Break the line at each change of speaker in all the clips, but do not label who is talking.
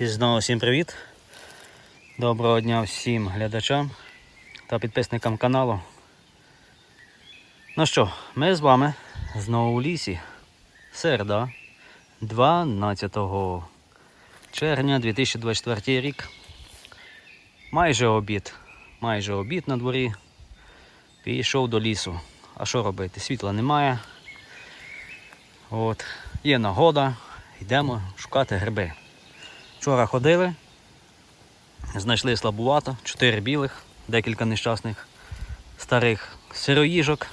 І знову всім привіт. Доброго дня всім глядачам та підписникам каналу. Ну що, ми з вами знову у лісі. Середа, 12 червня 2024 рік. Майже обід. Майже обід на дворі. Пішов до лісу. А що робити? Світла немає. От. Є нагода, йдемо шукати гриби. Вчора ходили, знайшли слабувато, чотири білих, декілька нещасних старих сироїжок.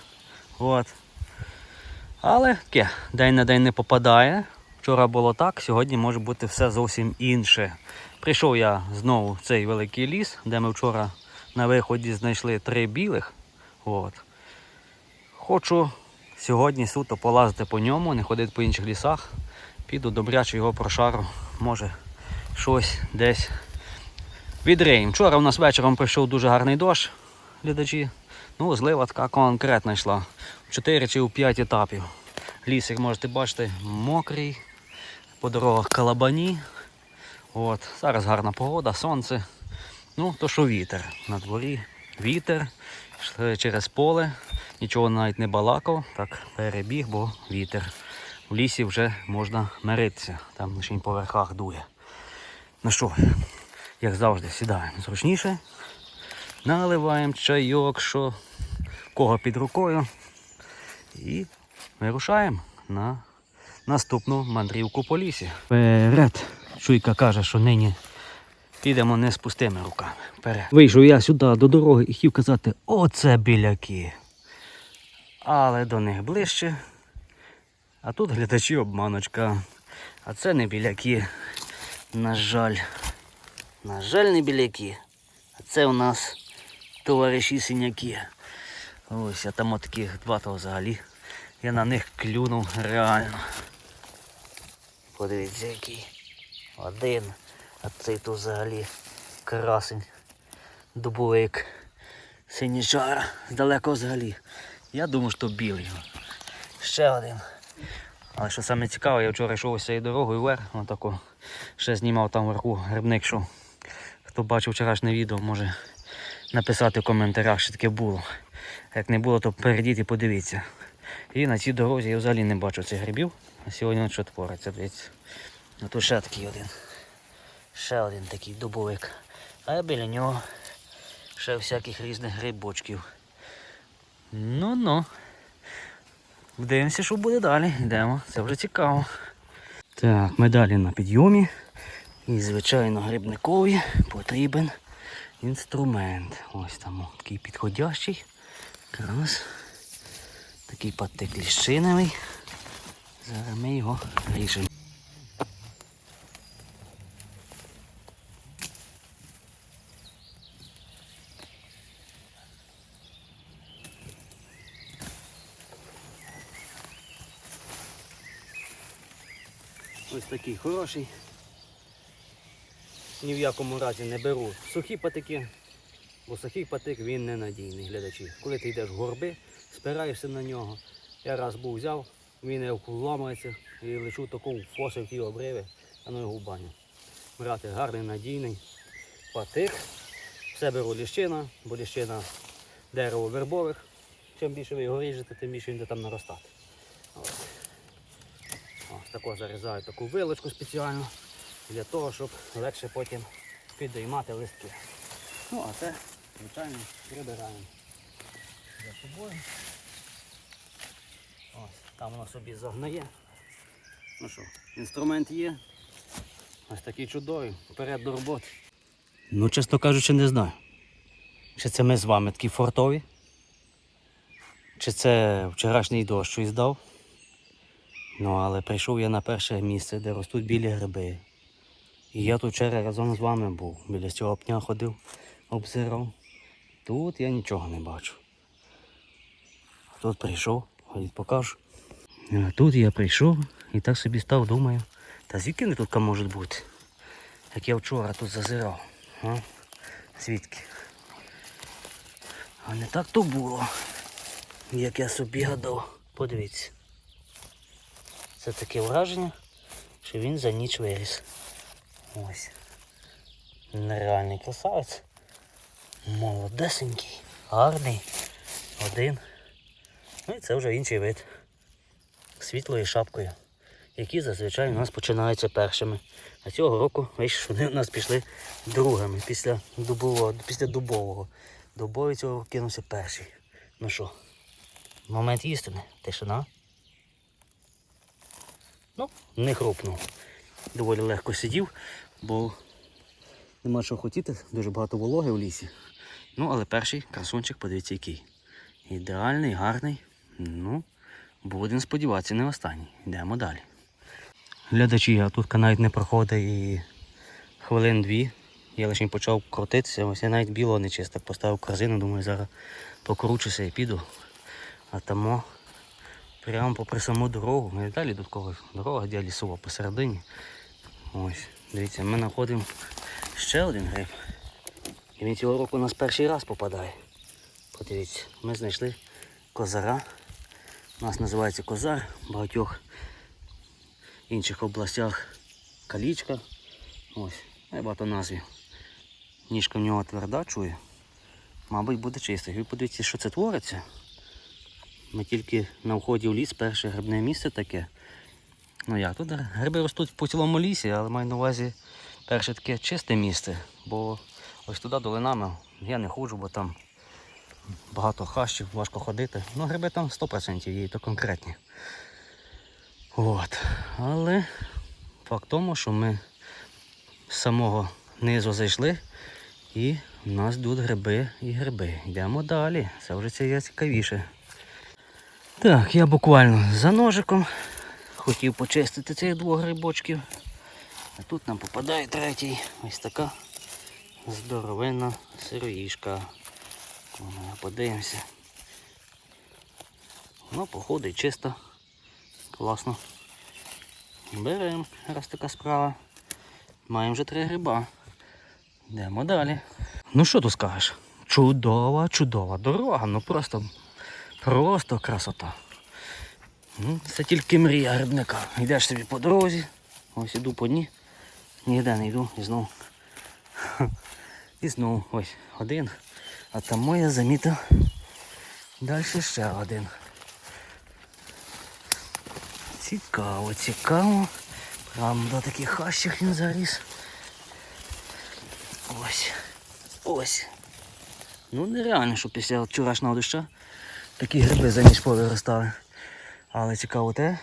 От. Але таке, день на день не попадає. Вчора було так, сьогодні може бути все зовсім інше. Прийшов я знову в цей великий ліс, де ми вчора на виході знайшли три білих. От. Хочу сьогодні суто полазити по ньому, не ходити по інших лісах. Піду добряче його прошару. Може щось десь відриємо. Вчора у нас вечором прийшов дуже гарний дощ, глядачі. Ну, злива така конкретна йшла. В 4 чи в 5 етапів. Ліс, як можете бачити, мокрий, по дорогах калабані. От. Зараз гарна погода, сонце. Ну, то що вітер на дворі. Вітер через поле, нічого навіть не балакав, так перебіг, бо вітер. В лісі вже можна миритися, там лише по верхах дує. Ну що, як завжди, сідаємо зручніше, наливаємо чайок, що кого під рукою. І вирушаємо на наступну мандрівку по лісі. Вперед. Чуйка каже, що нині підемо не з пустими руками. Вперед. Вийшов я сюди до дороги і хотів казати, оце біляки. Але до них ближче. А тут глядачі обманочка. А це не біляки. На жаль. На жаль, не біляки. А це у нас товариші синяки. Ось, а там отаких два то взагалі. Я на них клюнув реально. Подивіться який. Один. А цей то взагалі красень. Дубовик. Синічара. Здалеко взагалі. Я думаю, що білий. Ще один. Але що саме цікаве, я вчора йшов ось цією дорогою вверх, отако ще знімав там вверху грибник, що хто бачив вчорашнє відео, може написати в коментарях, що таке було. Як не було, то перейдіть і подивіться. І на цій дорозі я взагалі не бачу цих грибів. А сьогодні от що твориться, дивіться. А тут ще такий один. Ще один такий дубовик. А біля нього ще всяких різних грибочків. Ну-ну. Дивимося, що буде далі. Йдемо, це вже цікаво. Так, ми далі на підйомі. І, звичайно, грибникові потрібен інструмент. Ось там такий підходящий. Якраз такий патик ліщиновий. Зараз ми його ріжемо. Такий хороший. Ні в якому разі не беру сухі патики, бо сухий патик він ненадійний, глядачі. Коли ти йдеш в горби, спираєшся на нього. Я раз був взяв, він як вламається і лишу таку фосу в ті обриви, а ну його в баню. Брати гарний надійний патик. Все беру ліщина, бо ліщина дерево вербових. Чим більше ви його ріжете, тим більше він буде там наростати. Ось. Ось тако зарізаю таку вилочку спеціально для того, щоб легше потім підіймати листки. Ну, а це, звичайно, прибираємо за собою. Ось, там воно собі загнає. Ну що, інструмент є. Ось такий чудовий, вперед до роботи. Ну, чесно кажучи, не знаю. Чи це ми з вами такі фортові? Чи це вчорашній дощ щось дав? Ну, але прийшов я на перше місце, де ростуть білі гриби. І я тут вчора разом з вами був. Біля цього пня ходив, обзирав. Тут я нічого не бачу. Тут прийшов, ходіть покажу. А тут я прийшов і так собі став, думаю. Та звідки вони тут можуть бути? Як я вчора тут зазирав. А? Звідки? А не так то було, як я собі гадав. Подивіться. Це таке враження, що він за ніч виріс. Ось. Нереальний красавець. Молодесенький, гарний. Один. Ну і це вже інший вид. Світлою шапкою. Які зазвичай у нас починаються першими. А цього року, бачиш, вони у нас пішли другими після дубового. Після дубового. Дубовий цього року кинувся перший. Ну що, момент істини, тишина. Ну, не хрупнув. Доволі легко сидів, бо нема що хотіти, дуже багато вологи в лісі. Ну, але перший красунчик, подивіться, який. Ідеальний, гарний. Ну, будемо сподіватися, не останній. Йдемо далі. Глядачі, а тут навіть не проходить і хвилин дві. Я лише почав крутитися, ось я навіть білого не чистив, поставив корзину, думаю, зараз покручуся і піду. А тому прямо попри саму дорогу, ми далі до такого дорога, де лісова посередині. Ось, дивіться, ми знаходимо ще один гриб. І він цього року у нас перший раз попадає. Подивіться, ми знайшли козара. У нас називається козар в багатьох інших областях калічка. Ось, багато назвів. Ніжка в нього тверда, чую. Мабуть, буде чистий. Ви подивіться, що це твориться. Ми тільки на вході в ліс, перше грибне місце таке. Ну як, тут гриби ростуть по цілому лісі, але маю на увазі перше таке чисте місце, бо ось туди долинами я не ходжу, бо там багато хащів, важко ходити. Ну, гриби там 100% є, то конкретні. От. Але факт в тому, що ми з самого низу зайшли і в нас тут гриби і гриби. Йдемо далі. Це вже це є цікавіше. Так, я буквально за ножиком хотів почистити цих двох грибочків. А тут нам попадає третій. Ось така здоровенна сироїшка. Подивимося. Воно походить чисто. Класно. Беремо, раз така справа. Маємо вже три гриба. Йдемо далі. Ну що тут скажеш? Чудова, чудова дорога. Ну просто, просто красота. Ну, Це тільки мрія грибника. Йдеш собі по дорозі. Ось іду по дні. Ніде не йду і знов. І знов ось один. А там моя заміта. Далі ще один. Цікаво, цікаво. Прямо до таких хащих він заріс. Ось. Ось. Ну нереально, що після вчорашнього доща такі гриби за ніч повиростали. Але цікаво те,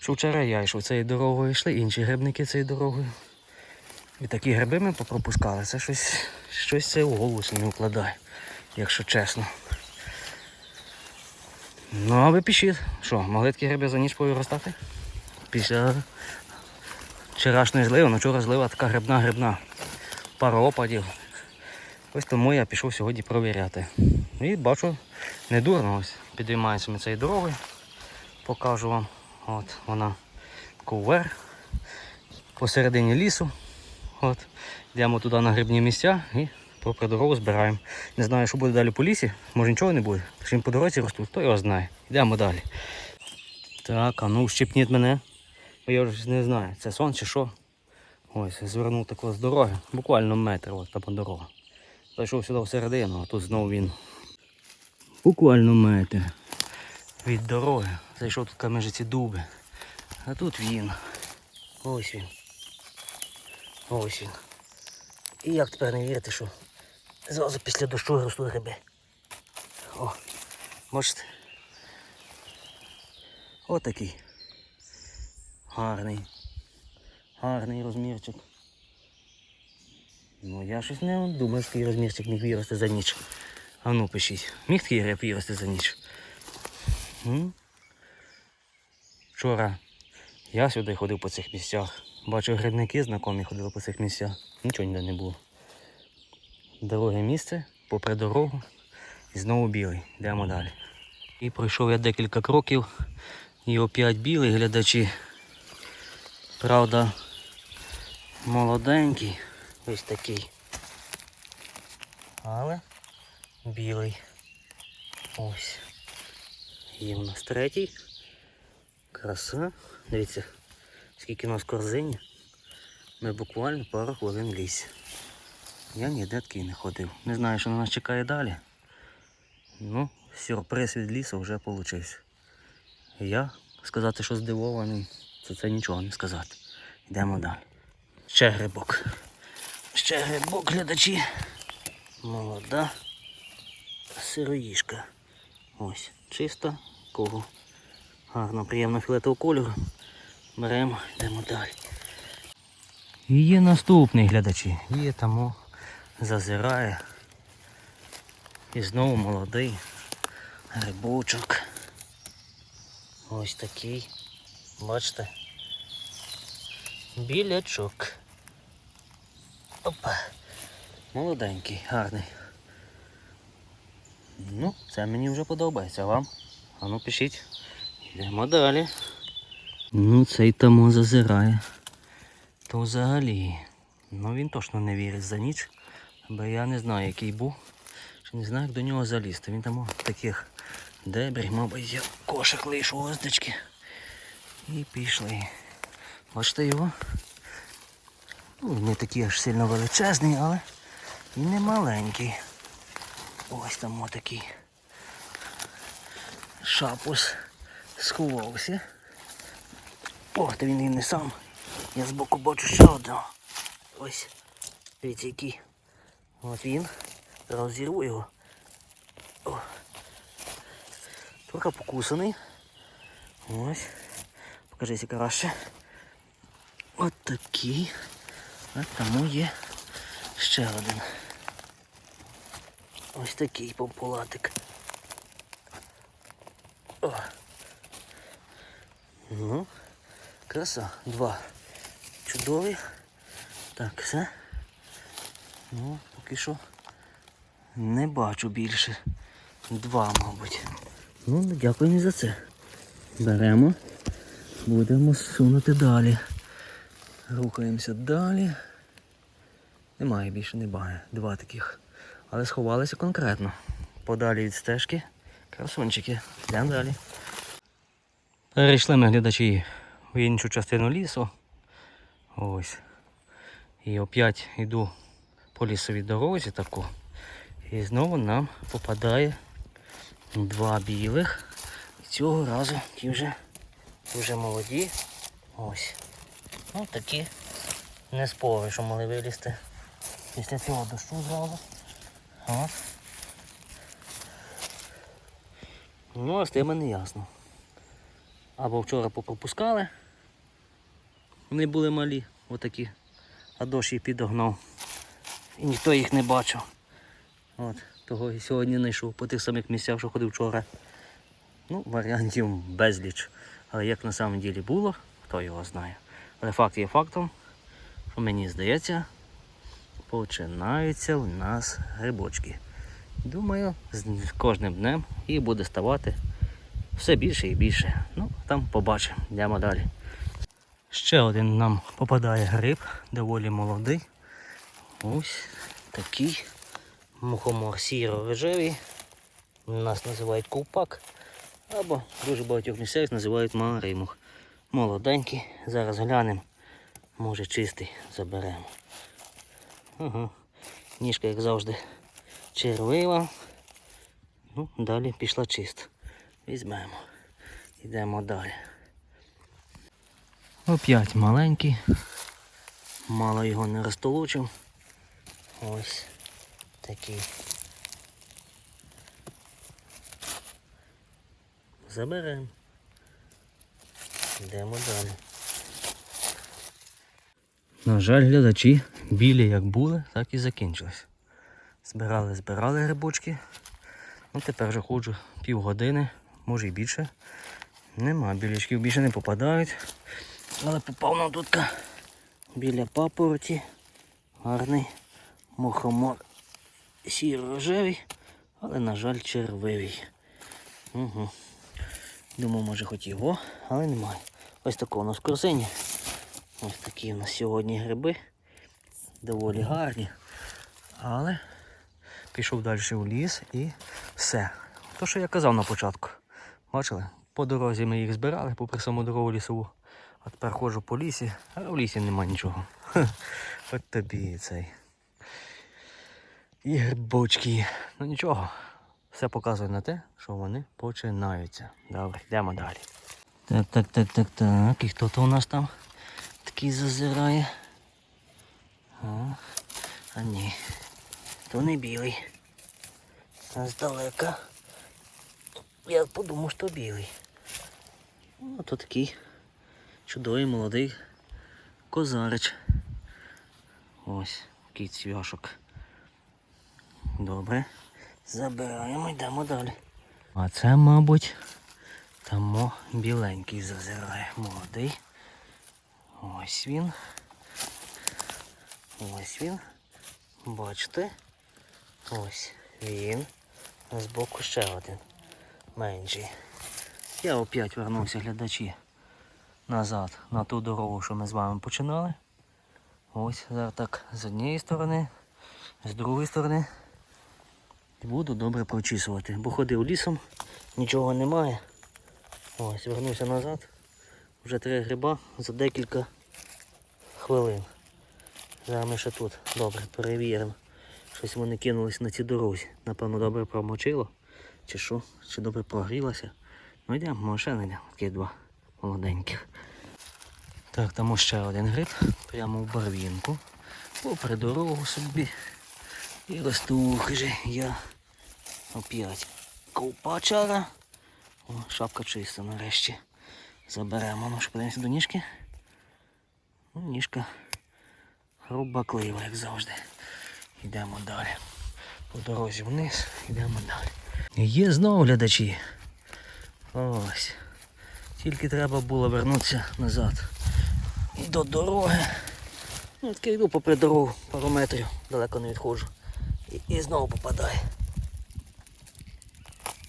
що вчора я йшов цією дорогою, йшли інші грибники цією дорогою. І такі гриби ми попропускали. Це щось, щось це в голову собі не вкладає, якщо чесно. Ну, а ви пишіть, що, могли такі гриби за ніч повиростати? Після вчорашньої зливи, ну вчора злива така грибна грибна. Пара опадів. Ось тому я пішов сьогодні провіряти. І бачу, не дурно ось. Підіймаємося ми цією дорогою. Покажу вам. От вона ковер посередині лісу. От. Йдемо туди на грибні місця і попри дорогу збираємо. Не знаю, що буде далі по лісі, може нічого не буде. Чим по дорозі ростуть, хто його знає. Йдемо далі. Так, а ну щепніть мене. Я вже не знаю, це сон чи що. Ось, звернув тако з дороги, буквально метр, от там дорога. Зайшов сюди всередину, а тут знову він. Буквально метр від дороги. Зайшов тут між ці дуби. А тут він. Ось він. Ось він. І як тепер не вірити, що зразу після дощу ростуть гриби. О, бачите? Отакий. Гарний. Гарний розмірчик. Ну я щось не думаю, що такий розмірчик міг вирости за ніч. А ну пишіть. Міг такий гриб вирости за ніч. М? Вчора я сюди ходив по цих місцях. Бачив грибники знайомі ходили по цих місцях. Нічого ніде не було. Дороге місце, попри дорогу. І знову білий. Йдемо далі. І пройшов я декілька кроків. І опять білий глядачі. Правда, молоденький. Ось такий. Але білий. Ось. Є у нас третій. Краса. Дивіться, скільки у нас корзині. Ми буквально пару хвилин в лісі. Я ніде такий не ходив. Не знаю, що на нас чекає далі. Ну, сюрприз від лісу вже вийшов. Я сказати, що здивований, це це нічого не сказати. Йдемо далі. Ще грибок. Ще грибок, глядачі. Молода сироїшка. Ось, чиста, кого. Гарно, приємно фіолетового кольору. Беремо, йдемо далі. І є наступний глядачі. Є тому зазирає. І знову молодий грибочок. Ось такий. Бачите? Білячок. Опа. Молоденький, гарний. Ну, це мені вже подобається. А вам? А ну пишіть. Йдемо далі. Ну, цей тому зазирає. То взагалі. Ну він точно не вірить за ніч. Бо я не знаю, який був. Чи не знаю, як до нього залізти. Він там в таких дебрі, мабуть, я кошик лишу оздечки. І пішли. Бачите його? Ну, не такий аж сильно величезний, але і не маленький. Ось там отакий шапус сховався. О, та він і не сам. Я збоку бачу ще одного. Ось. Дивіться який. От він. Розірву його. О. Трохи покусаний. Ось. Покажися краще. От такий. А тому є ще один. Ось такий популатик. О. Ну, краса. Два. Чудові. Так, все. Ну, поки що не бачу більше. Два, мабуть. Ну, дякую за це. Беремо. Будемо сунути далі. Рухаємося далі. Немає більше, немає. Два таких. Але сховалися конкретно. Подалі від стежки. Красунчики. Йдемо далі. Перейшли ми глядачі в іншу частину лісу. Ось. І опять йду по лісовій дорозі таку. І знову нам попадає два білих. Цього разу ті вже дуже молоді. Ось. Ну такі не спори, що могли вилізти після цього дощу зразу. Ну, а з тими не ясно. Або вчора попропускали. Вони були малі, отакі. А дощ їх підогнав. І ніхто їх не бачив. От, того і сьогодні знайшов по тих самих місцях, що ходив вчора. Ну, варіантів безліч. Але як на самом ділі було, хто його знає. Але факт є фактом, що мені здається, починаються у нас грибочки. Думаю, з кожним днем їх буде ставати все більше і більше. Ну, там побачимо. Йдемо далі. Ще один нам попадає гриб, доволі молодий. Ось такий мухомор сіро-рожевий. Нас називають ковпак. Або дуже багатьох місцях називають маримух. Молоденький. Зараз глянемо. Може чистий заберемо. Ага. Ніжка, як завжди, червива. Ну, далі пішла чиста. Візьмемо. Йдемо далі. Оп'ять маленький. Мало його не розтолочив. Ось такий. Заберемо. Йдемо далі. На жаль, глядачі білі як були, так і закінчились. Збирали, збирали грибочки. Ну тепер вже ходжу півгодини, може і більше. Нема, білячків більше не попадають. Але попав нам тут біля папороті. Гарний мухомор сіро-рожевий, але, на жаль, червивий. Угу. Думав, може хоч його, але немає. Ось такого у нас корзині. Ось такі у нас сьогодні гриби. Доволі гарні. Але пішов далі в ліс і все. То, що я казав на початку. Бачили? По дорозі ми їх збирали, попри саму дорогу лісову. А тепер ходжу по лісі, а в лісі нема нічого. Ха, От тобі цей. І грибочки. Ну нічого. Все показує на те, що вони починаються. Добре, йдемо далі. Так, так, так, так, так. І хто то у нас там такий зазирає? А, а ні. То не білий. А здалека. Я подумав, що білий. Ну, то такий чудовий молодий козарич. Ось такий цвяшок. Добре. Забираємо, йдемо далі. А це, мабуть, там біленький зазирає. Молодий. Ось він. Ось він. Бачите? Ось він. А збоку ще один. Менший. Я опять вернувся глядачі назад на ту дорогу, що ми з вами починали. Ось зараз так з однієї сторони, з другої сторони. Буду добре прочісувати. Бо ходив лісом, нічого немає. Ось, вернувся назад. Вже три гриба за декілька хвилин. Зараз ми ще тут добре перевіримо. Щось вони кинулись на цій дорозі. Напевно, добре промочило. Чи що, чи добре прогрілося. Ну йдемо, може ще знайдемо. Такі два молоденьких. Так, там ще один гриб, прямо в барвінку. Попри дорогу собі. І росту хижі я оп'ять ковпачара. О, шапка чиста нарешті. Заберемо. Ну, що подивимося до ніжки. Ну, ніжка рубаклива, як завжди. Йдемо далі. По дорозі вниз, йдемо далі. Є знову глядачі. Ось. Тільки треба було вернутися назад. І до дороги. Ну, таки йду попри дорогу пару метрів, далеко не відходжу. І, і знову попадає.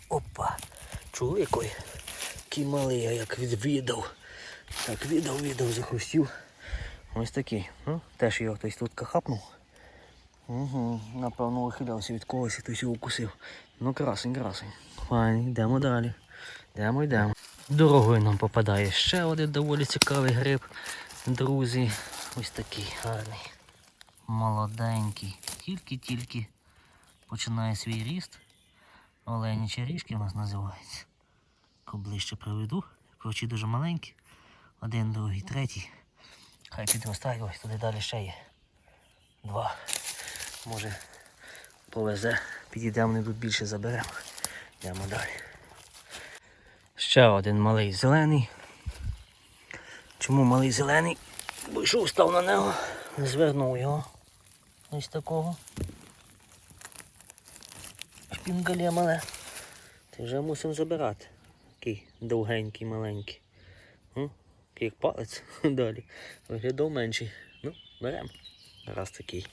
Опа. Чули який? Який малий, я як відвідав. Так, віддав, віддав, захрустів. Ось такий. Ну, теж його хтось тут хапнув. Угу, напевно, вихилявся від когось і хтось його укусив. Ну, красень, красень. Файний, йдемо далі. Йдемо, йдемо. Дорогою нам попадає ще один доволі цікавий гриб. Друзі, ось такий гарний. Молоденький. Тільки-тільки починає свій ріст. Оленячі ріжки у нас називаються. Ближче приведу. Корочі дуже маленькі. Один, другий, третій. Хай підростають, ось туди далі ще є. Два. Може повезе. Підійдемо, не тут більше заберемо. Йдемо далі. Ще один малий зелений. Чому малий зелений? Бо йшов, став на нього, не звернув його. Ось такого. Шпінгалє мале. Ти вже мусимо забирати. Такий довгенький, маленький. Такий як палець далі. Виглядав менший. Ну, беремо. Раз такий.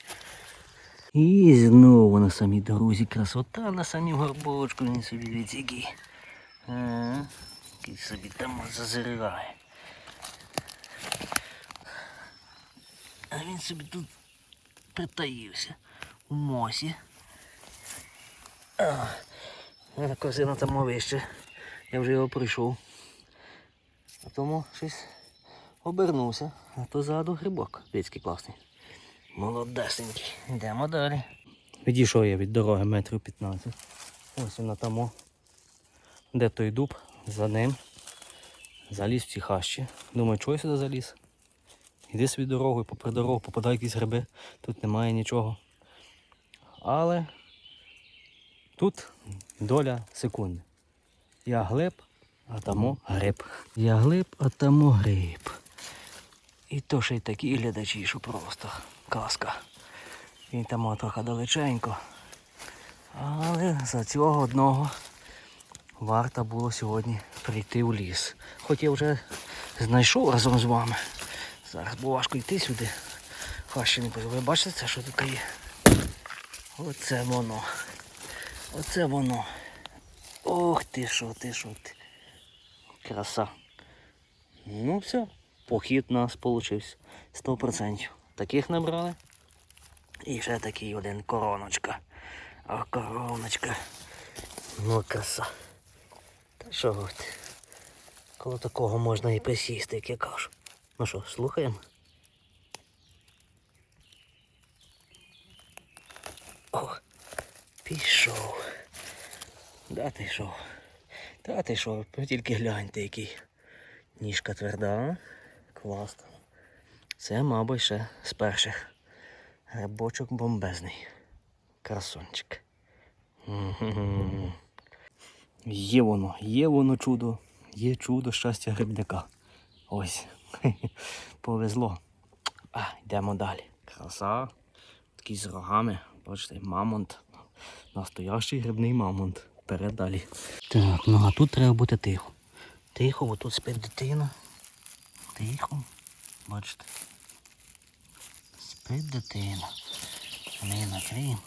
І знову на самій дорозі красота на самій горбочку він собі від який. Який собі там зазирає. А він собі тут притаївся у мосі. А, а корзина там вище. Я вже його прийшов. А тому щось обернувся. А то ззаду грибок. Дивіться, класний. Молодесенький. Йдемо далі. Відійшов я від дороги метрів 15. Ось вона там. Де той дуб? За ним. Заліз в ці хащі. Думаю, чого я сюди заліз? Іди собі дорогою, попри дорогу, попадай якісь гриби. Тут немає нічого. Але тут доля секунди. Я глиб, а тамо гриб. Я глиб, а тамо гриб. І то ще й такі глядачі, що просто казка. Він там трохи далеченько. Але за цього одного варто було сьогодні прийти в ліс. Хоч я вже знайшов разом з вами. Зараз було важко йти сюди. Хащі не позове. Бачите, що тут є? Оце воно. Оце воно. Ох ти що, ти що ти. Краса. Ну все, похід у нас получився. 100%. Таких набрали. І ще такий один короночка. Ох, короночка. Ну, краса. Та що от. Коло такого можна і присісти, як я кажу. Ну що, слухаємо? Пішов. Да ти йшов? Та ти що, тільки гляньте, який ніжка тверда. Класно. Це, мабуть, ще з перших. Грибочок бомбезний. Красончик. Є воно, є воно чудо, є чудо щастя грибника. Ось. Повезло. А, йдемо далі. Краса. Такий з рогами. Бачите, мамонт. Настоящий грибний мамонт. Вперед далі. Так, ну а тут треба бути тихо. Тихо, бо тут спить дитина. Тихо. Бачите. Спить дитина. Ми її накриємо.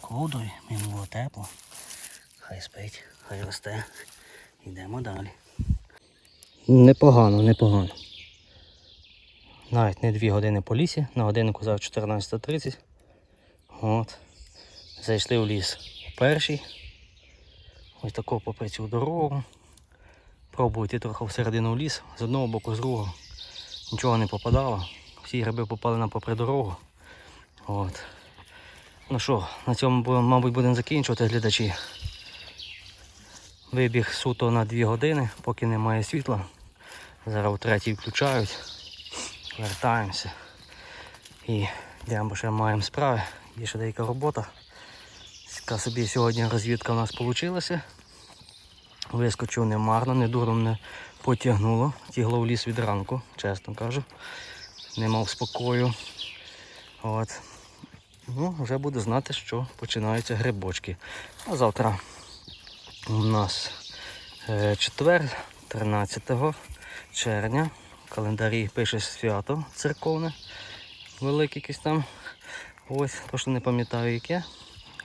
Ковдою, йому було тепло. Хай спить, хай росте. Йдемо далі. Непогано, непогано. Навіть не дві години по лісі, на годиннику зараз 14.30. От. Зайшли в ліс перший. Ось таку попри цю дорогу. Пробую йти трохи всередину в ліс, з одного боку, з другого. Нічого не попадало. Всі гриби попали на попри дорогу. От. Ну що, на цьому, мабуть, будемо закінчувати глядачі. Вибіг суто на 2 години, поки немає світла. Зараз у третій включають. Вертаємося. І йдемо, ще маємо справи. Є ще деяка робота. Така собі сьогодні розвідка у нас вийшла. Вискочив немарно, не дурно мене потягнуло. Тігло в ліс від ранку, чесно кажу. Не мав спокою. От. Ну, вже буду знати, що починаються грибочки. А завтра у нас е, четвер, 13 червня. В календарі пише свято церковне. Велике якесь там. Ось, просто не пам'ятаю яке.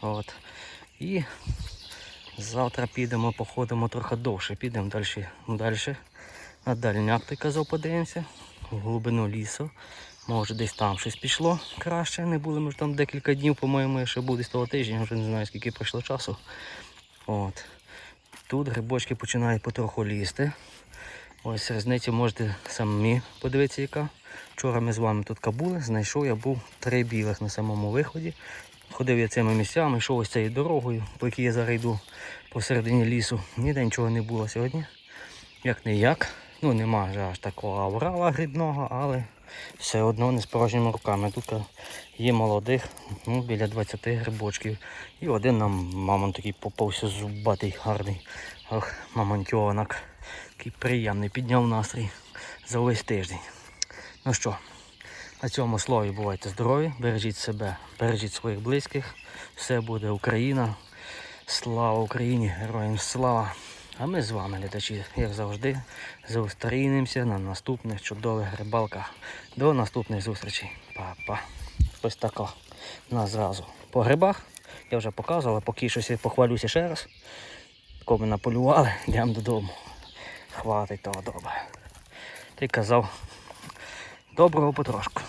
От. І завтра підемо, походимо трохи довше, підемо далі. далі. На дальняк ти казав, подивимося. В глибину лісу. Може десь там щось пішло краще. Не були ми ж там декілька днів, по-моєму, ще був десь того тижня, вже не знаю скільки пройшло часу. От. Тут грибочки починають потроху лізти. Ось різницю можете самі подивитися, яка. Вчора ми з вами тут кабули, знайшов я був три білих на самому виході. Ходив я цими місцями, йшов ось цією дорогою, по якій я зараз йду посередині лісу. Ніде нічого не було сьогодні. Як не як. Ну нема вже аж такого аврала грибного, але все одно не з порожніми руками. Тут є молодих, ну, біля 20 грибочків. І один нам мамон такий попався зубатий, гарний. Ох, мамонтьонок. Такий приємний, підняв настрій за увесь тиждень. Ну що, на цьому слові бувайте здорові, бережіть себе, бережіть своїх близьких. Все буде Україна. Слава Україні, героям слава! А ми з вами, глядачі, як завжди, зустрінемося на наступних чудових рибалках. До наступних зустрічей. Па-па. Ось така на зразу. По грибах я вже показував, поки щось похвалюся ще раз. Тако ми наполювали, йдемо додому. Хватить того добре. Ти казав, доброго потрошку.